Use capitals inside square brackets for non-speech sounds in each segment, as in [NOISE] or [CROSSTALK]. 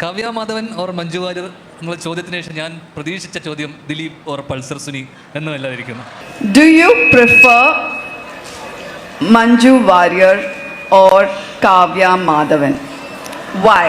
Kavya Madhavan or Manju Warrier എന്നുള്ള ചോദ്യത്തിന് ശേഷം ഞാൻ പ്രതീക്ഷിച്ച ചോദ്യം Dileep or Pulsar Suni എന്നല്ലാതിരിക്കുന്നു do you prefer Manju Warrier or Kavya Madhavan? Why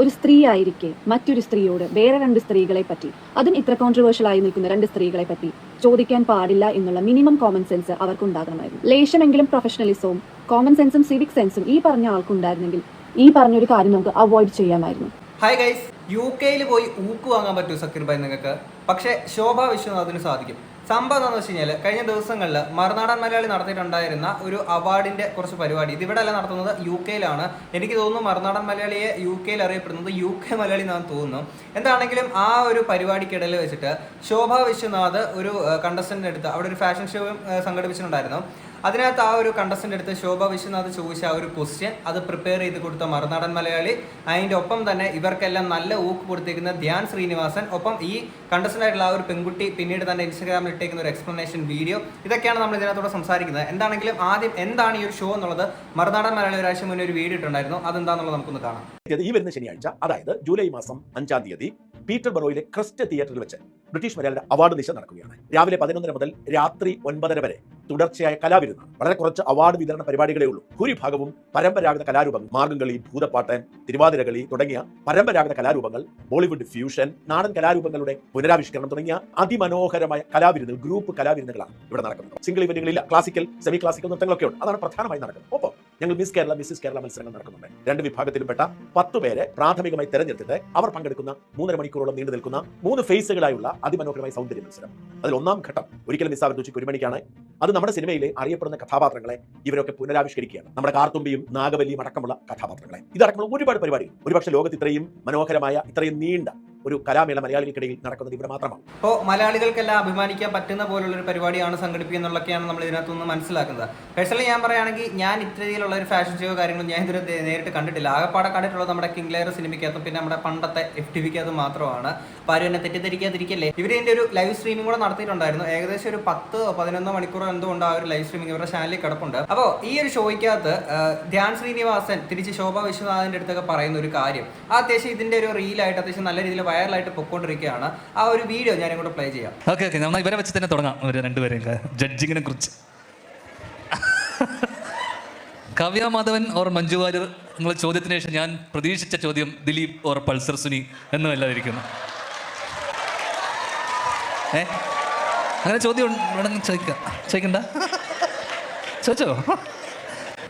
ഒരു സ്ത്രീ ആയിരിക്കെ മറ്റൊരു സ്ത്രീയോട് വേറെ രണ്ട് സ്ത്രീകളെ പറ്റി. അതും ഇത്ര കോൺട്രവേഴ്ഷ്യൽ ആയി നിൽക്കുന്ന രണ്ട് സ്ത്രീകളെ പറ്റി ചോദിക്കാൻ പാടില്ല എന്നുള്ള മിനിമം കോമൺ സെൻസ് അവർക്ക് ഉണ്ടാകണമായിരുന്നു ലേശമെങ്കിലും പ്രൊഫഷണലിസവും കോമൺ സെൻസും സിവിക് സെൻസും ഈ പറഞ്ഞ ആൾക്കുണ്ടായിരുന്നെങ്കിൽ ഈ പറഞ്ഞൊരു കാര്യം നമുക്ക് അവോയ്ഡ് ചെയ്യാമായിരുന്നു. ഹായ് ഗൈസ് യു കെയിൽ പോയി ഊക്ക് വാങ്ങാൻ പറ്റൂ സക്കീർ ഭായ് നിങ്ങൾക്ക്. പക്ഷേ ശോഭ വിശ്വനാഥിന് സാധിക്കും. സംഭവം എന്താണെന്ന് വെച്ച് കഴിഞ്ഞാൽ കഴിഞ്ഞ ദിവസങ്ങളിൽ മറുനാടൻ മലയാളി നടത്തിയിട്ടുണ്ടായിരുന്ന ഒരു അവാർഡിന്റെ കുറച്ച് പരിപാടി. ഇത് ഇവിടെ അല്ല നടത്തുന്നത് യു കെയിലാണ് എനിക്ക് തോന്നുന്നു മറുനാടൻ മലയാളിയെ യു കെയിൽ അറിയപ്പെടുന്നത് യു കെ മലയാളി എന്നാണ് തോന്നുന്നു. എന്താണെങ്കിലും ആ ഒരു പരിപാടിക്കിടയിൽ വെച്ചിട്ട് ശോഭ വിശ്വനാഥ് ഒരു കണ്ടസ്റ്റന്റ് എടുത്ത് അവിടെ ഒരു ഫാഷൻ ഷോ സംഘടിപ്പിച്ചിട്ടുണ്ടായിരുന്നു. അതിനകത്ത് ആ ഒരു കണ്ടസ്റ്റന്റ് എടുത്ത് ശോഭ വിശ്വനാഥ് ചോദിച്ച ആ ഒരു ക്വസ്റ്റ്യൻ അത് പ്രിപ്പയർ ചെയ്ത് കൊടുത്ത മറുനാടൻ മലയാളി. അതിന്റെ ഒപ്പം തന്നെ ഇവർക്കെല്ലാം നല്ല ഊക്ക് കൊടുത്തിരിക്കുന്ന ധ്യാൻ ശ്രീനിവാസൻ. ഒപ്പം ഈ കണ്ടസ്റ്റന്റ് ആയിട്ടുള്ള ആ ഒരു പെൺകുട്ടി പിന്നീട് തന്നെ ഇൻസ്റ്റാഗ്രാമിൽ ഇട്ടേക്കുന്ന ഒരു എക്സ്പ്ലനേഷൻ വീഡിയോ ഇതൊക്കെയാണ് നമ്മൾ ഇതിനകത്തോടെ സംസാരിക്കുന്നത്. എന്താണെങ്കിലും ആദ്യം എന്താണ് ഈ ഒരു ഷോ എന്നുള്ളത് മറുനാടൻ മലയാളി ഒരാഴ്ച മുന്നേ ഒരു വീഡിയോ ഇട്ടുണ്ടായിരുന്നു അതെന്താണെന്നുള്ളത് നമുക്കൊന്ന് കാണാം. ഈ വരുന്ന ശനിയാഴ്ച അതായത് ജൂലൈ മാസം അഞ്ചാം തീയതി പീറ്റർ ബറോയിലെ ക്രിസ്റ്റ് തിയേറ്ററിൽ വെച്ച് ബ്രിട്ടീഷ് മലയാളിയുടെ അവാർഡ് നിശ നടക്കുകയാണ്. രാവിലെ പതിനൊന്നര മുതൽ രാത്രി ഒൻപതര വരെ. തുടർച്ചയായ കലാവിരുന്നാണ് വളരെ കുറച്ച് അവാർഡ് വിതരണ പരിപാടികളേ ഉള്ളൂ. ഭൂരിഭാഗവും പരമ്പരാഗത കലാരൂപങ്ങൾ മാർഗംകളി ഭൂതപ്പാട്ടൻ തിരുവാതിരകളി തുടങ്ങിയ പരമ്പരാഗത കലാരൂപങ്ങൾ ബോളിവുഡ് ഫ്യൂഷൻ നാടൻ കലാരൂപങ്ങളുടെ പുനരാവിഷ്കരണം തുടങ്ങിയ അതിമനോഹരമായ കലാവിരുന്നുകൾ ഗ്രൂപ്പ് കലാവിരുന്നുകളാണ് ഇവിടെ നടക്കുന്നത്. സിംഗിൾ ഇവന്റുകളില്ല ക്ലാസിക്കൽ സെമി ക്ലാസിക്കൽ നൃത്തങ്ങളൊക്കെ ഉണ്ട് അതാണ് പ്രധാനമായി നടക്കുന്നത്. ഒപ്പം ഞങ്ങൾ മിസ് കേരള മിസ്സിസ് കേരള മത്സരങ്ങൾ നടക്കുന്നുണ്ട്. രണ്ട് വിഭാഗത്തിലുംപ്പെട്ട പത്ത് പേരെ പ്രാഥമികമായി തെരഞ്ഞെടുത്തിട്ട് അവർ പങ്കെടുക്കുന്ന മൂന്നര മണിക്കൂറോളം നീണ്ടു നിൽക്കുന്ന മൂന്ന് ഫേസുകളായുള്ള അതിമനോഹരമായ സൗന്ദര്യ മത്സരം. അതിൽ ഒന്നാം ഘട്ടം ഒരിക്കലും മിസ്സാവരുത് ഉച്ചയ്ക്ക് ഒരു മണിക്കാണ്. അത് നമ്മുടെ സിനിമയിലെ അറിയപ്പെടുന്ന കഥാപാത്രങ്ങളെ ഇവരൊക്കെ പുനരാവിഷ്കരിക്കുകയാണ്. നമ്മുടെ കാർത്തുമ്പിയും നാഗവല്ലിയും അടക്കമുള്ള കഥാപാത്രങ്ങളെ. ഇതടക്കമുള്ള ഒരുപാട് പരിപാടികൾ. ഒരുപക്ഷെ ലോകത്ത് ഇത്രയും മനോഹരമായ ഇത്രയും നീണ്ട ഒരു കലാമേള മലയാളികൾക്കിടയിൽ നടക്കുന്നത് ഇവിടെ മാത്രമാണ്. അപ്പോൾ മലയാളികൾക്കെല്ലാം അഭിമാനിക്കാൻ പറ്റുന്ന പോലുള്ള ഒരു പരിപാടിയാണ് സംഘടിപ്പിക്കുന്നുള്ളതൊക്കെയാണ് നമ്മൾ ഇതിനകത്തു നിന്ന് മനസ്സിലാക്കുന്നത്. പേഴ്സണലി ഞാൻ പറയുകയാണെങ്കിൽ ഞാൻ ഇത്തരത്തിലുള്ള ഒരു ഫാഷൻ ഷോ കാര്യങ്ങളും ഞാൻ ഇതുവരെ നേരിട്ട് കണ്ടിട്ടില്ല. ആകപ്പാടെ കണ്ടിട്ടുള്ളത് നമ്മുടെ കിങ് ലെയർ സിനിമയ്ക്കകത്തും പിന്നെ നമ്മുടെ പണ്ടത്തെ എഫ് ടി വിക്കകത്തും മാത്രമാണ്. അപ്പോൾ ആരും എന്നെ തെറ്റിദ്ധരിക്കാതിരിക്കല്ലേ? ഇവർ ഇതിന്റെ ഒരു ലൈവ് സ്ട്രീമിംഗ് കൂടെ നടത്തിയിട്ടുണ്ടായിരുന്നു. ഏകദേശം ഒരു പത്ത് പതിനൊന്നോ മണിക്കൂറോ എന്തുകൊണ്ട് ആ ഒരു ലൈവ് സ്ട്രീമിംഗ് ഇവരുടെ ചാനലിൽ കിടപ്പുണ്ട്. അപ്പോൾ ഈ ഒരു ഷോയ്ക്കകത്ത് ധ്യാൻ ശ്രീനിവാസൻ തിരിച്ച് ശോഭ വിശ്വനാഥിന്റെ അടുത്തൊക്കെ പറയുന്ന ഒരു കാര്യം. അത്യാവശ്യം ഇതിന്റെ ഒരു റീലായിട്ട് അത്യാവശ്യം നല്ല രീതിയിൽ വൈറലായിട്ട് പൊക്കോണ്ടിരിക്കുകയാണ്. ആ ഒരു വീഡിയോ ഞാൻ ഇങ്ങോട്ട് പ്ലേ ചെയ്യാം. ഓക്കെ ഓക്കെ നമ്മൾ ഇവരെ വെച്ച് തന്നെ തുടങ്ങാം. ഒരു രണ്ടുപേരെയും ജഡ്ജിങ്ങിനെ കുറിച്ച്. കവ്യ മാധവൻ ഓർ മഞ്ജു വാര്യർ എന്നുള്ള ചോദ്യത്തിന് ശേഷം ഞാൻ പ്രതീക്ഷിച്ച ചോദ്യം ദിലീപ് ഓർ പൾസർ സുനി എന്നുമല്ലാതിരിക്കുന്നു ഏ? അങ്ങനെ ചോദ്യം ചോദിക്കാം ചോദിക്കണ്ട. ചോദിച്ചോ?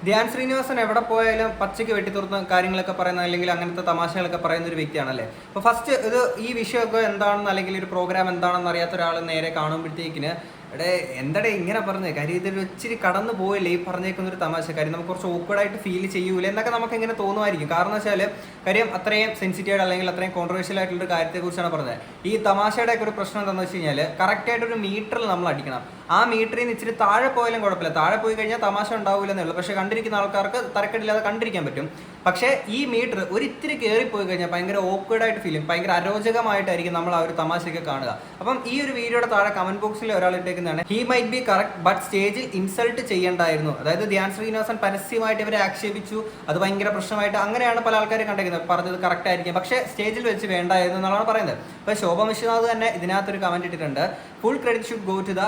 ധ്യാൻ ശ്രീനിവാസൻ എവിടെ പോയാലും പച്ചയ്ക്ക് വെട്ടിത്തുറന്ന കാര്യങ്ങളൊക്കെ പറയുന്ന അല്ലെങ്കിൽ അങ്ങനത്തെ തമാശകളൊക്കെ പറയുന്ന ഒരു വ്യക്തിയാണല്ലേ? അപ്പോൾ ഫസ്റ്റ് ഇത് ഈ വിഷയമൊക്കെ എന്താണെന്ന് അല്ലെങ്കിൽ ഒരു പ്രോഗ്രാം എന്താണെന്ന് അറിയാത്ത ഒരാൾ നേരെ കാണുമ്പോഴത്തേക്കിന് എടേ എന്തടേ ഇങ്ങനെ പറഞ്ഞത് കാര്യം ഇതൊരു ഇച്ചിരി കടന്നു പോയില്ലേ? ഈ പറഞ്ഞേക്കുന്ന ഒരു തമാശ. കാര്യം നമുക്ക് കുറച്ച് ഓക്വേഡായിട്ട് ഫീൽ ചെയ്യൂല എന്നൊക്കെ നമുക്ക് ഇങ്ങനെ തോന്നുമായിരിക്കും. കാരണം വെച്ചാൽ കാര്യം അത്രയും സെൻസിറ്റീവ് അല്ലെങ്കിൽ അത്രയും കോൺട്രവേഴ്ഷ്യൽ ആയിട്ടുള്ള ഒരു കാര്യത്തെക്കുറിച്ചാണ് പറഞ്ഞത്. ഈ തമാശയുടെ ഒക്കെ ഒരു പ്രശ്നം എന്താണെന്ന് വെച്ച് കഴിഞ്ഞാൽ കറക്റ്റായിട്ട് ഒരു മീറ്ററിൽ നമ്മൾ അടിക്കണം. ആ മീറ്ററിൽ നിന്ന് ഇച്ചിരി താഴെ പോയാലും കുഴപ്പമില്ല. താഴെ പോയി കഴിഞ്ഞാൽ തമാശ ഉണ്ടാവില്ല എന്നുള്ളൂ പക്ഷേ കണ്ടിരിക്കുന്ന ആൾക്കാർക്ക് തരക്കെട്ടില്ലാതെ കണ്ടിരിക്കാൻ പറ്റും. പക്ഷേ ഈ മീറ്റർ ഒരിത്തിരി പോയി കഴിഞ്ഞാൽ ഭയങ്കര ഓക്വേഡായിട്ട് ആയിട്ട് ഫീലും ഭയങ്കര അരോചകമായിട്ടായിരിക്കും നമ്മൾ ആ ഒരു തമാശയൊക്കെ കാണുക. അപ്പം ഈ ഒരു വീഡിയോയുടെ താഴെ കമന്റ് ബോക്സിൽ ഒരാൾ ഇട്ടേക്കുന്നതാണ് he might be correct but സ്റ്റേജിൽ ഇൻസൾട്ട് ചെയ്യേണ്ടായിരുന്നു. അതായത് ധ്യാൻ ശ്രീനിവാസൻ പരസ്യമായിട്ട് ഇവരെ ആക്ഷേപിച്ചു. അത് ഭയങ്കര പ്രശ്നമായിട്ട് അങ്ങനെയാണ് പല ആൾക്കാരെ കണ്ടേക്കുന്നത്. പറഞ്ഞത് കറക്റ്റ് ആയിരിക്കും. പക്ഷേ സ്റ്റേജിൽ വെച്ച് വേണ്ടായിരുന്നു എന്നുള്ളതാണ് പറയുന്നത്. അപ്പോൾ ശോഭ മിശ്രനാഥ് തന്നെ ഇതിനകത്തൊരു കമന്റ് ഇട്ടിട്ടുണ്ട്. Full credit should go to the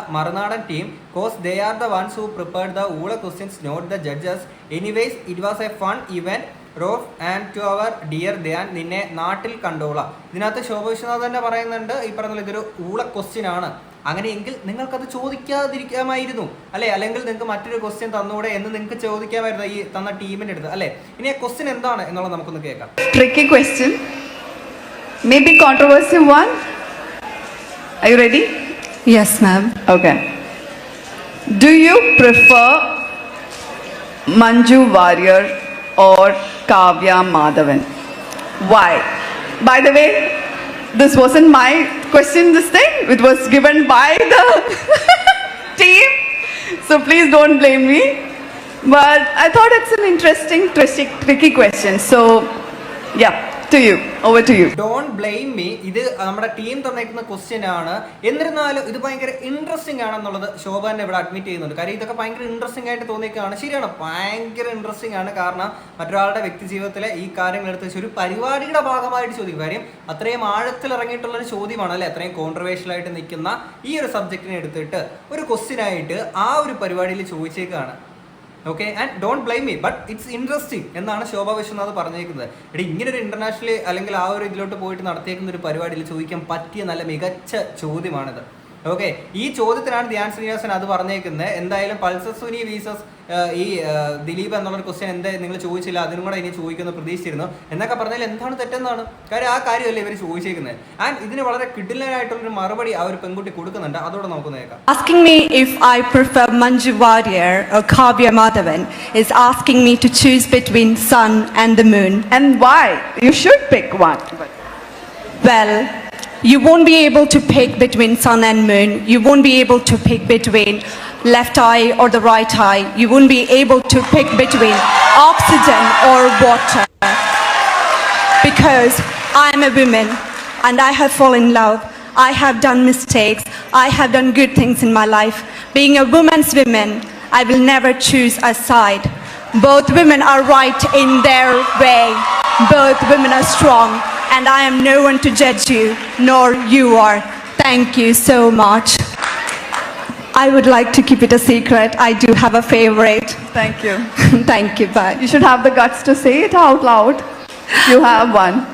Marunadan team cos they are the ones who prepared the ഊള questions not the judges anyways it was a fun event rough and to our dear Dhyan നിന്നെ നാട്ടിൽ കണ്ടോളാം. ഇതിനകത്ത് ശോഭ വിശ്വനാഥ് തന്നെ പറയുന്നുണ്ട് ഈ പറഞ്ഞ ഇതൊരു ഊള question ആണ്. അങ്ങനെയെങ്കിൽ നിങ്ങൾക്കത് ചോദിക്കാതിരിക്കാമായിരുന്നു അല്ലെ? അല്ലെങ്കിൽ നിങ്ങൾക്ക് മറ്റൊരു ക്വസ്റ്റ്യൻ തന്നൂടെ എന്ന് നിങ്ങൾക്ക് ചോദിക്കാമായിരുന്നു ഈ തന്ന ടീമിന്റെ അടുത്ത് അല്ലെ? ഇനി ആ ക്വസ്റ്റ്യൻ എന്താണ് എന്നുള്ളത് നമുക്കൊന്ന് കേൾക്കാം. Tricky question Maybe controversial one. Are you ready Yes, ma'am Okay. Do you prefer Manju Warrior or Kavya Madhavan? Why? By the way, this wasn't my question, this thing. It was given by the [LAUGHS] team. So please don't blame me. But I thought it's an interesting, tricky, tricky question. So, yeah. To you over to you don't blame me ഇത് നമ്മുടെ team തന്നേക്കുന്ന question ആണ്. എന്നിരുന്നാലും ഇത് ഭയങ്കര interesting ആണെന്നുള്ളത് ശോഭ തന്നെ ഇവിടെ admit ചെയ്യുന്നുണ്ട്. കാര്യം ഇതൊക്കെ ഭയങ്കര ഇൻട്രസ്റ്റിംഗ് ആയിട്ട് തോന്നിയേക്കാണ്. ശരിയാണ് ഭയങ്കര ഇൻട്രസ്റ്റിംഗ് ആണ്. കാരണം മറ്റൊരാളുടെ വ്യക്തി ജീവിതത്തിലെ ഈ കാര്യങ്ങൾ എടുത്ത് വെച്ച് ഒരു പരിപാടിയുടെ ഭാഗമായിട്ട് ചോദിക്കും. കാര്യം അത്രയും ആഴത്തിൽ ഇറങ്ങിയിട്ടുള്ള ഒരു ചോദ്യമാണ് അല്ലെ? അത്രയും കോൺട്രവേഴ്ഷ്യൽ ആയിട്ട് നിൽക്കുന്ന ഈ ഒരു സബ്ജക്റ്റിനെ എടുത്തിട്ട് ഒരു ക്വസ്റ്റ്യൻ ആയിട്ട് ആ ഒരു പരിപാടിയിൽ ചോദിച്ചേക്കാണ്. Okay and don't blame me but it's interesting എന്നാണ് ശോഭ വിശ്വനാഥ് പറഞ്ഞേക്കുന്നത്. എടി ഇങ്ങനെ ഒരു ഇന്റർനാഷണൽ അല്ലെങ്കിൽ ആ ഒരു ഇതിലോട്ട് പോയിട്ട് നടത്തിയേക്കുന്ന ഒരു പരിപാടിയിൽ ചോദിക്കാൻ പറ്റിയ നല്ല മികച്ച ചോദ്യമാണിത്. ഓക്കെ ഈ ചോദ്യത്തിനാണ് ധ്യാൻ ശ്രീനിവാസൻ അത് പറഞ്ഞേക്കുന്നത് എന്തായാലും പൾസർ സുനി വീസസ് ഈ ദിലീപ് എന്നുള്ള ക്വസ്റ്റ്യൻ എന്താ നിങ്ങൾ ചോദിച്ചില്ല അതിനും കൂടെ ഇനി ചോദിക്കുന്നു പ്രതീക്ഷിച്ചിരുന്നു. എന്നൊക്കെ പറഞ്ഞാൽ എന്താണ് തെറ്റെന്നാണ്. കാര്യം ആ കാര്യമല്ലേ ഇവർ ചോദിച്ചേക്കുന്നത് ആൻഡ് ഇതിന് വളരെ കിഡിലനായിട്ടുള്ളൊരു മറുപടി ആ ഒരു പെൺകുട്ടി കൊടുക്കുന്നുണ്ട്. അതോടെ നമുക്ക് നോക്കാം. Me if I prefer Manju Warrior or Madhavan is is me to to choose between sun and the moon. Why you should pick one one. You won't be able to pick between sun and moon. You won't be able to pick between left eye or the right eye. You won't be able to pick between oxygen or water. Because I'm a woman and I have fallen in love. I have done mistakes. I have done good things in my life. Being a woman's woman, I will never choose a side. Both women are right in their way. Both women are strong, and I am no one to judge you, nor you are. Thank you so much. I would like to keep it a secret. I do have a favorite. Thank you. [LAUGHS] Thank you. Bye. You should have the guts to say it out loud. You have one.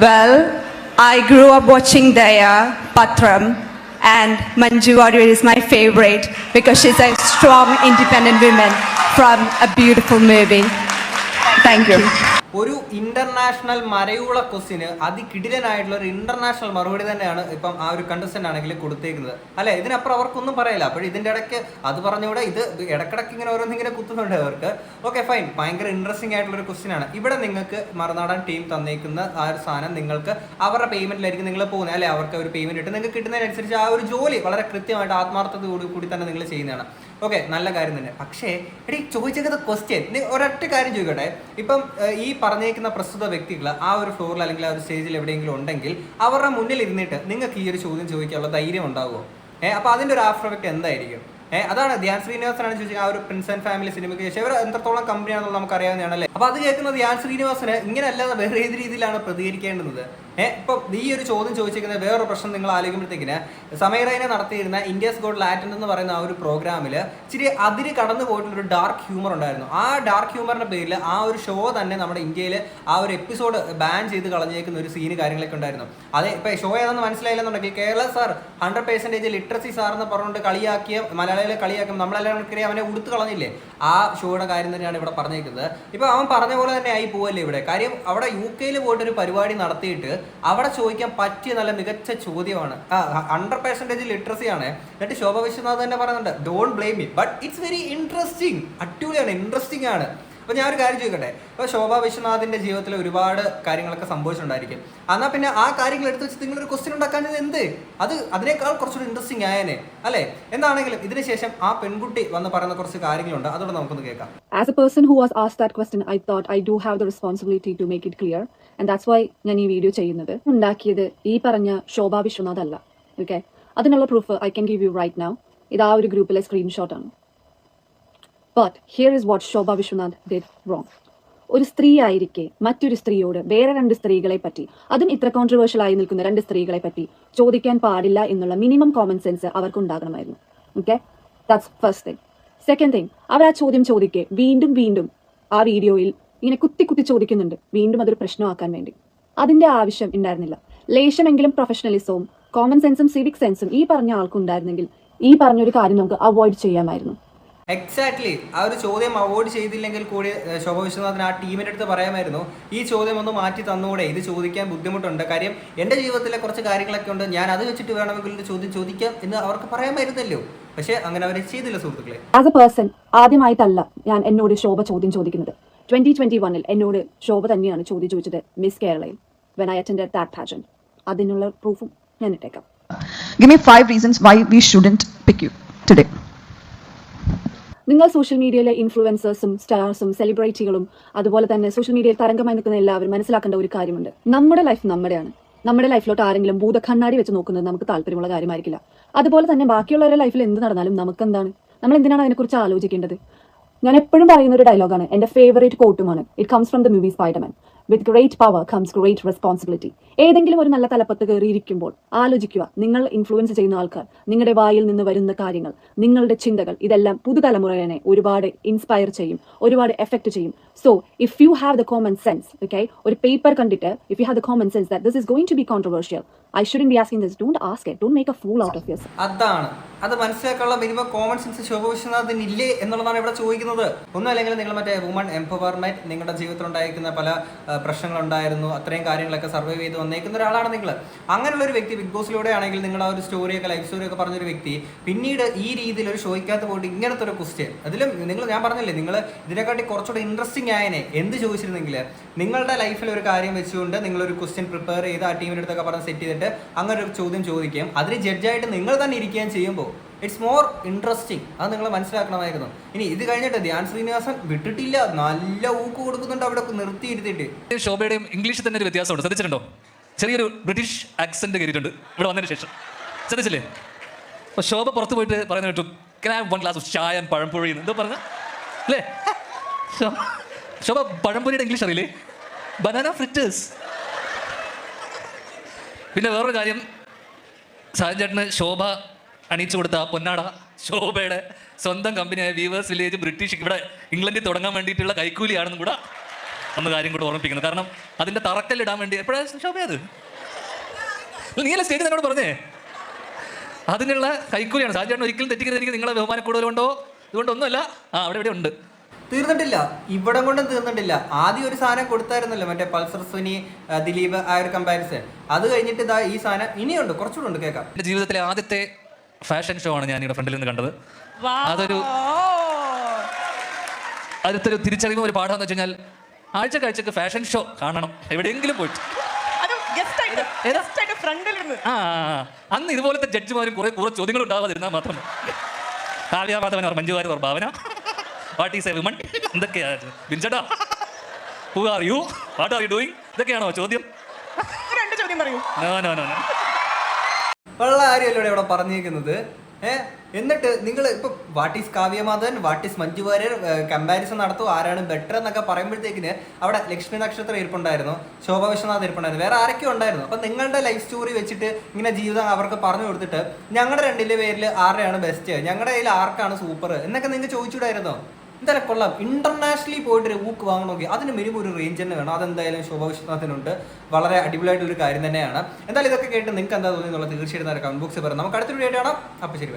Well, I grew up watching Daya, Patram, and Manju Warrior is my favorite because she's a strong, independent woman from a beautiful movie. Thank you. ഒരു international മരയുള്ള ക്വസ്റ്റിന് അതികിടിലനായിട്ടുള്ള ഒരു international മറുപടി തന്നെയാണ് ഇപ്പം ആ ഒരു കണ്ടസ്റ്റന്റ് ആണെങ്കിൽ കൊടുത്തേക്കുന്നത്. അല്ലെ? ഇതിനപ്പുറം അവർക്കൊന്നും പറയില്ല. അപ്പോൾ ഇതിന്റെ ഇടയ്ക്ക് അത് പറഞ്ഞുകൂടെ? ഇത് ഇടക്കിടക്ക് ഇങ്ങനെ ഓരോന്നിങ്ങനെ കുത്തുന്നുണ്ട് അവർക്ക്. ഓക്കെ ഫൈൻ ഭയങ്കര ഇൻട്രസ്റ്റിംഗ് ആയിട്ടുള്ള ഒരു ക്വസ്റ്റ്യൻ ആണ്. ഇവിടെ നിങ്ങൾക്ക് മറുനാടൻ ടീം തന്നേക്കുന്ന ആ ഒരു സാധനം നിങ്ങൾക്ക് അവരുടെ പേയ്മെന്റിലായിരിക്കും നിങ്ങൾ പോകുന്നത്. അല്ലെ? അവർക്ക് ഒരു പേയ്മെന്റ് ഇട്ട് നിങ്ങൾക്ക് കിട്ടുന്നതിനനുസരിച്ച് ആ ഒരു ജോലി വളരെ കൃത്യമായിട്ട് കൂടി കൂടി തന്നെ നിങ്ങൾ ചെയ്യുന്നതാണ്. ഓക്കെ നല്ല കാര്യം തന്നെ. പക്ഷേ എടി ചോദിച്ചേക്കുന്ന ക്വസ്റ്റ്യൻ ഒരൊറ്റ കാര്യം ചോദിക്കട്ടെ? ഇപ്പം ഈ പറഞ്ഞേക്കുന്ന പ്രസ്തുത വ്യക്തികൾ ആ ഒരു ഫ്ലോറിൽ അല്ലെങ്കിൽ ആ ഒരു സ്റ്റേജിൽ എവിടെയെങ്കിലും ഉണ്ടെങ്കിൽ അവരുടെ മുന്നിൽ ഇരുന്നിട്ട് നിങ്ങൾക്ക് ഈ ഒരു ചോദ്യം ചോദിക്കാനുള്ള ധൈര്യം ഉണ്ടാവുമോ? ഏഹ് അപ്പോൾ അതിന്റെ ഒരു ആഫ്റ്റർ എന്തായിരിക്കും? ഏഹ് അതാണ് ധ്യാൻ ശ്രീനിവാസനാണ് ചോദിച്ചത് ആ ഒരു പ്രിൻസ് ആൻഡ് ഫാമിലി സിനിമയ്ക്ക് ശേഷം. ഇവർ എത്രത്തോളം കമ്പനിയാണെന്നുള്ള നമുക്ക് അറിയാവുന്നതാണല്ലേ അപ്പോൾ അത് കേൾക്കുന്ന ധ്യാൻ ശ്രീനിവാസന് ഇങ്ങനെയല്ലാതെ വേറെ ഏത് രീതിയിലാണ് പ്രതികരിക്കേണ്ടുന്നത്? ഏഹ് ഇപ്പം ഈ ഒരു ചോദ്യം ചോദിച്ചിരിക്കുന്ന വേറൊരു പ്രശ്നം നിങ്ങൾ ആലോചിക്കുമ്പോഴത്തേക്കിന് സമയറൈനെ നടത്തിയിരുന്ന ഇന്ത്യസ് ഗോഡ് ലാറ്റൻ എന്ന് പറയുന്ന ആ ഒരു പ്രോഗ്രാമിൽ ഇച്ചിരി അതിര് കടന്നു പോയിട്ടുള്ള ഒരു ഡാർക്ക് ഹ്യൂമർ ഉണ്ടായിരുന്നു. ആ ഡാർക്ക് ഹ്യൂമറിന്റെ പേരിൽ ആ ഒരു ഷോ തന്നെ നമ്മുടെ ഇന്ത്യയിൽ ആ ഒരു എപ്പിസോഡ് ബാൻ ചെയ്ത് കളഞ്ഞേക്കുന്ന ഒരു സീന് കാര്യങ്ങളൊക്കെ ഉണ്ടായിരുന്നു. അതെ ഇപ്പൊ ഷോ ഏതെന്ന് മനസ്സിലായില്ലെന്നുണ്ടെങ്കിൽ Kerala sir hundred percentage literacy sir എന്ന് പറഞ്ഞുകൊണ്ട് കളിയാക്കിയ മലയാളികളെ കളിയാക്കും നമ്മളെല്ലാവർക്കും അവനെ ഉടുത്തു കളഞ്ഞില്ലേ? ആ ഷോയുടെ കാര്യം തന്നെയാണ് ഇവിടെ പറഞ്ഞേക്കുന്നത്. ഇപ്പൊ അവൻ പറഞ്ഞ പോലെ തന്നെ ആയി പോവല്ലേ ഇവിടെ? കാര്യം അവിടെ യു കെയിൽ പോയിട്ട് ഒരു പരിപാടി നടത്തിയിട്ട് അവിടെ ചോദിക്കാൻ പറ്റിയ നല്ല മികച്ച ചോദ്യമാണ്. ഹൺഡ്രഡ് പെർസെന്റേജ് ലിറ്ററസി ആണ്. എന്നിട്ട് ശോഭ വിശ്വനാഥ് തന്നെ പറയുന്നുണ്ട് don't blame me but it's very interesting അടിപൊളിയാണ് ഇൻട്രസ്റ്റിംഗ് ആണ്. അപ്പൊ ഞാൻ ഒരു കാര്യം ചോദിക്കട്ടെ? ഇപ്പൊ ശോഭ വിശ്വനാഥിന്റെ ജീവിതത്തിൽ ഒരുപാട് കാര്യങ്ങളൊക്കെ സംഭവിച്ചിട്ടുണ്ടായിരിക്കും. എന്നാ പിന്നെ ആ കാര്യങ്ങൾ എടുത്ത് വെച്ച് നിങ്ങൾ ഒരു ക്വസ്റ്റ്യൻ ഉണ്ടാക്കാനത് എന്ത്? അത് അതിനേക്കാൾ കുറച്ചുകൂടി ഇൻട്രസ്റ്റിംഗ് ആയനെ അല്ലെ? എന്താണെങ്കിലും ഇതിനുശേഷം ആ പെൺകുട്ടി വന്ന് പറയുന്ന കുറച്ച് കാര്യങ്ങളുണ്ട് അതോടെ നമുക്കൊന്ന് കേൾക്കാം. As a person who was as that question I thought I do have the responsibility to make it clear and that's why ഞാൻ ഈ വീഡിയോ ചെയ്യുന്നത്. ഉണ്ടാക്കിയത് ഈ പറഞ്ഞ ശോഭ വിശ്വനാഥ് അല്ല ഓക്കെ അതിനുള്ള proof I can give you right now ഇത് ആ ഒരു ഗ്രൂപ്പിലെ സ്ക്രീൻഷോട്ട് ആണ്. But here is what Shobha Viswanath did wrong ഒരു സ്ത്രീ ആയിരിക്കെ മറ്റൊരു സ്ത്രീയോട് വേറെ രണ്ട് സ്ത്രീകളെ പറ്റി അതും ഇത്ര കോൺട്രവേഴ്ഷ്യൽ ആയി നിൽക്കുന്ന രണ്ട് സ്ത്രീകളെ പറ്റി ചോദിക്കാൻ പാടില്ല എന്നുള്ള മിനിമം കോമൺ സെൻസ് അവർക്ക് ഉണ്ടാകണമായിരുന്നു okay that's first thing second thing അവർ ആ ചോദ്യം ചോദിക്കെ വീണ്ടും വീണ്ടും ആ വീഡിയോയിൽ ഇങ്ങനെ കുത്തി കുത്തി ചോദിക്കുന്നുണ്ട് വീണ്ടും അതൊരു പ്രശ്നമാക്കാൻ വേണ്ടി. അതിന്റെ ആവശ്യം ഉണ്ടായിരുന്നില്ല. ലേശമെങ്കിലും പ്രൊഫഷണലിസവും കോമൺ സെൻസും സിവിക് സെൻസും ഈ പറഞ്ഞ ആൾക്കുണ്ടായിരുന്നെങ്കിൽ ഈ പറഞ്ഞൊരു കാര്യം നമുക്ക് അവോയ്ഡ് ചെയ്യാമായിരുന്നു. എക്സാക്ട്ലി ആ ഒരു ചോദ്യം അവോയ്ഡ് ചെയ്തില്ലെങ്കിൽ കൂടി ശോഭ വിശ്വനാഥൻ ആ ടീമിന്റെ അടുത്ത് പറയാമായിരുന്നു ഈ ചോദ്യം ഒന്ന് മാറ്റി തന്നുകൂടെ ഇത് ചോദിക്കാൻ ബുദ്ധിമുട്ടുണ്ട്. കാര്യം എന്റെ ജീവിതത്തിലെ കുറച്ച് കാര്യങ്ങളൊക്കെ ഉണ്ട്. ഞാൻ അത് വെച്ചിട്ട് വേണമെങ്കിൽ ഒരു ചോദ്യം ചോദിക്കാം എന്ന് അവർക്ക് പറയാമായിരുന്നല്ലോ. പക്ഷേ അങ്ങനെ അവരെ ചെയ്തില്ല സുഹൃത്തുക്കളെ. ആസ് എ പേഴ്സൺ ആദ്യമായിട്ടല്ല ഞാൻ എന്നോട് ശോഭ ചോദ്യം ചോദിക്കുന്നത്. ട്വന്റി ട്വന്റി വണ്ണിൽ എന്നോട് ശോഭ തന്നെയാണ് ചോദ്യം ചോദിച്ചത് മിസ് കേരളയിൽ when I attend that pageant അതിനുള്ള പ്രൂഫും ഞാൻ ഇട്ടേക്കാം. Give me five reasons why we shouldn't pick you today. നിങ്ങൾ സോഷ്യൽ മീഡിയയിലെ ഇൻഫ്ലുവൻസേഴ്സും സ്റ്റാർസും സെലിബ്രിറ്റികളും അതുപോലെ തന്നെ സോഷ്യൽ മീഡിയയിൽ തരംഗമായി നിൽക്കുന്ന എല്ലാവരും മനസ്സിലാക്കേണ്ട ഒരു കാര്യമുണ്ട്. നമ്മുടെ ലൈഫ് നമ്മുടെയാണ്. നമ്മുടെ ലൈഫിലോട്ട് ആരെങ്കിലും ഭൂതക്കണ്ണാടി വെച്ച് നോക്കുന്നത് നമുക്ക് താല്പര്യമുള്ള കാര്യമായിരിക്കില്ല. അതുപോലെ തന്നെ ബാക്കിയുള്ളവരുടെ ലൈഫിൽ എന്ത് നടന്നാലും നമുക്ക് എന്താണ് നമ്മൾ എന്തിനാണ് അതിനെക്കുറിച്ച് ആലോചിക്കേണ്ടത്? ഞാൻ എപ്പോഴും പറയുന്ന ഒരു ഡയലോഗാണ് എന്റെ favourite കോട്ടുമാണ് it comes from the movie Spider-Man with great power comes great responsibility ഏതെങ്കിലും ഒരു നല്ല തലപ്പത്ത് കയറിയിരിക്കുമ്പോൾ ആലോചിക്കുക. നിങ്ങൾ ഇൻഫ്ലുവൻസ് ചെയ്യുന്ന ആൾക്കാർ നിങ്ങളുടെ വായിൽ നിന്ന് വരുന്ന കാര്യങ്ങൾ നിങ്ങളുടെ ചിന്തകൾ ഇതെല്ലാം പുതുതലമുറയെ ഒരുപാട് ഇൻസ്പയർ ചെയ്യും ഒരുപാട് എഫക്ട് ചെയ്യും. So if you have the common sense okay ഒരു പേപ്പർ കണ്ടിട്ട് if you have the common sense that this is going to be controversial I shouldn't be asking this don't ask it don't make a fool out of us അതാണ്. അത് മനസ്സിലാക്കാനുള്ള minimum common sense ശോഭവിശ്വനാഥിന് ഇല്ലേ എന്നുള്ളതാണ് ഇവിടെ ചോദിക്കുന്നത്. ഒന്നും അല്ലെങ്കിൽ നിങ്ങൾ മറ്റേ വുമൺ എംപവർമെന്റ് നിങ്ങളുടെ ജീവിതത്തിൽ ഉണ്ടായിരിക്കുന്ന പല പ്രശ്നങ്ങളുണ്ടായിരുന്നു അത്രയും കാര്യങ്ങളൊക്കെ സർവൈവ് ചെയ്ത് വന്നേക്കുന്ന ഒരാളാണ് നിങ്ങൾ അങ്ങനെയുള്ള ഒരു വ്യക്തി ബിഗ് ബോസിലൂടെ ആണെങ്കിൽ നിങ്ങൾ ആ ഒരു സ്റ്റോറിയൊക്കെ ലൈഫ് സ്റ്റോറിയൊക്കെ പറഞ്ഞൊരു വ്യക്തി പിന്നീട് ഈ രീതിയിൽ ഒരു ഷോയ്ക്കകത്ത് പോയിട്ട് ഇങ്ങനത്തെ ഒരു ക്വസ്റ്റ്യൻ അതിലും നിങ്ങൾ ഞാൻ പറഞ്ഞില്ലേ നിങ്ങൾ ഇതിനെക്കാട്ടി കുറച്ചുകൂടെ ഇൻട്രസ്റ്റിംഗ് ആയനെ എന്ത് ചോദിച്ചിരുന്നെങ്കിൽ നിങ്ങളുടെ ലൈഫിൽ ഒരു കാര്യം വെച്ചുകൊണ്ട് നിങ്ങളൊരു ക്വസ്റ്റ്യൻ പ്രിപ്പയർ ചെയ്ത് ആ ടീമിന്റെ അടുത്തൊക്കെ പറഞ്ഞ് സെറ്റ് ചെയ്തിട്ട് അങ്ങനെ ഒരു ചോദ്യം ചോദിക്കുകയും അതിന് ജഡ്ജായിട്ട് നിങ്ങൾ തന്നെ ഇരിക്കുകയും ചെയ്യുമ്പോൾ ഇറ്റ്സ് മോർ ഇൻട്രസ്റ്റിംഗ് അത് നിങ്ങൾ മനസ്സിലാക്കണമായിരുന്നു. ഇനി ഇത് കഴിഞ്ഞിട്ട് ധ്യാൻ ശ്രീനിവാസൻ വിട്ടിട്ടില്ല. നല്ല ഊക്ക് കൊടുക്കുന്നുണ്ട് അവിടെ നിർത്തിയിരുത്തിയിട്ട്. ശോഭയുടെയും ഇംഗ്ലീഷിൽ തന്നെ ഒരു വ്യത്യാസമുണ്ട്. ശ്രദ്ധിച്ചിട്ടുണ്ടോ? ചെറിയൊരു ബ്രിട്ടീഷ് ആക്സെന്റ് കയറിയിട്ടുണ്ട്. ഇവിടെ വന്നതിന് ശേഷം. ശ്രദ്ധിച്ചില്ലേ? അപ്പോൾ ശോഭ പുറത്ത് പോയിട്ട് പറയുന്ന കേട്ടു "Can വൺ ഗ്ലാസ് ഓഫ് ചായ പഴംപൊഴി എന്തോ പറഞ്ഞ? അല്ലേ? ശോഭ പഴംപൊരിയുടെ ഇംഗ്ലീഷ് അറിയില്ലേ? ബനാന ഫ്രിറ്റേഴ്സ് പിന്നെ വേറൊരു കാര്യം ചേട്ടന് ശോഭ അണിയിച്ചു കൊടുത്ത പൊന്നാട ശോഭയുടെ സ്വന്തം കമ്പനിയായ വീവേഴ്സ് വില്ലേജ് ബ്രിട്ടീഷ് ഇവിടെ ഇംഗ്ലണ്ടിൽ തുടങ്ങാൻ വേണ്ടിയിട്ടുള്ള കൈക്കൂലിയാണെന്നും കൂടെ ഒന്ന് കാര്യം കൂടെ ഓർമ്മിപ്പിക്കുന്നത് കാരണം അതിന്റെ തറക്കല്ലിടാൻ വേണ്ടി എപ്പോഴാണ് ശോഭ അത്? നീല സ്റ്റേജിൽ എന്നോട് പറഞ്ഞേ? അതിനുള്ള കൈക്കൂലിയാണ്. സാധ്യത ഒരിക്കലും തെറ്റിക്കുന്നത് എനിക്ക് നിങ്ങളെ ബഹുമാനം കൂടുതലുണ്ടോ ഇതുകൊണ്ടൊന്നുമല്ല. ആ അവിടെ ഇവിടെ ഉണ്ട്. തീർന്നിട്ടില്ല. ഇവിടം കൊണ്ടും തീർന്നിട്ടില്ല. ആദ്യം ഒരു സാധനം കൊടുത്തായിരുന്നല്ലോ മറ്റേ പൾസർ സുനി ദിലീപ് ആ ഒരു കമ്പാരിസൺ അത് കഴിഞ്ഞിട്ട് ഇതാ ഈ സാധനം ഇനിയുണ്ട്. കുറച്ചുകൂടെ ഉണ്ട് കേൾക്കാം. എന്റെ ജീവിതത്തിലെ ആദ്യത്തെ ഫാഷൻ ഷോ ആണ് ഞാൻ ഇവിടെ ഫ്രണ്ടിൽ നിന്ന് കണ്ടത്. അതൊരു അടുത്തൊരു തിരിച്ചറിവ് ഒരു പാഠം എന്ന് വെച്ച് കഴിഞ്ഞാൽ ആഴ്ച കാഴ്ചക്ക് ഫാഷൻ ഷോ കാണണം. എവിടെയെങ്കിലും പോയിട്ട്. അന്ന് ഇതുപോലത്തെ ജഡ്ജിമാരും കുറെ കുറെ ചോദ്യങ്ങൾ ഉണ്ടാവാതിരുന്നാൽ മാത്രം കാവ്യാമാധവൻ അവർ മഞ്ജുവാരി അവർ Bhavana. What is a women എന്തൊക്കെയാ? Who are you what are you doing ഇതൊക്കെയാണോ ചോദ്യം? നോ നോ നോ നോ ഉള്ള കാര്യമല്ലേ ഇവിടെ പറഞ്ഞിരിക്കുന്നത്. ഏഹ് എന്നിട്ട് നിങ്ങൾ ഇപ്പൊ what is Kavya Madhavan what is Manju Warrier comparison നടത്തും ആരാണ് ബെറ്റർ എന്നൊക്കെ പറയുമ്പോഴത്തേക്കിന് അവിടെ ലക്ഷ്മി നക്ഷത്രം ഇരിപ്പുണ്ടായിരുന്നു ശോഭ വിശ്വനാഥ് ഇരിപ്പുണ്ടായിരുന്നു വേറെ ആരൊക്കെ ഉണ്ടായിരുന്നു. അപ്പൊ നിങ്ങളുടെ ലൈഫ് സ്റ്റോറി വെച്ചിട്ട് ഇങ്ങനെ ജീവിതം അവർക്ക് പറഞ്ഞു കൊടുത്തിട്ട് ഞങ്ങളുടെ രണ്ടിലെ പേരിൽ ആരുടെയാണ് ബെസ്റ്റ് ഞങ്ങളുടെ കയ്യിൽ ആർക്കാണ് സൂപ്പർ എന്നൊക്കെ നിങ്ങൾ ചോദിച്ചുകൂടായിരുന്നോ? എന്തായാലും കൊള്ളാം ഇന്റർനാഷണലി പോയിട്ട് ഒരു ഊക്ക് വാങ്ങണമെങ്കിൽ അതിന് മിനിമം ഒരു റേഞ്ച് തന്നെ വേണം. അതെന്തായാലും ശോഭ വളരെ അടിപൊളിയായിട്ടുള്ള ഒരു കാര്യം തന്നെയാണ്. എന്തായാലും ഇതൊക്കെ കേട്ട് നിങ്ങൾക്ക് എന്താ തോന്നിയെന്നുള്ള തീർച്ചയായിട്ടും കമന്റ് ബോക്സിൽ പറയാം നമുക്ക് അടുത്തൊരു ഡേറ്റ് കാണാം. അപ്പോൾ ശരി.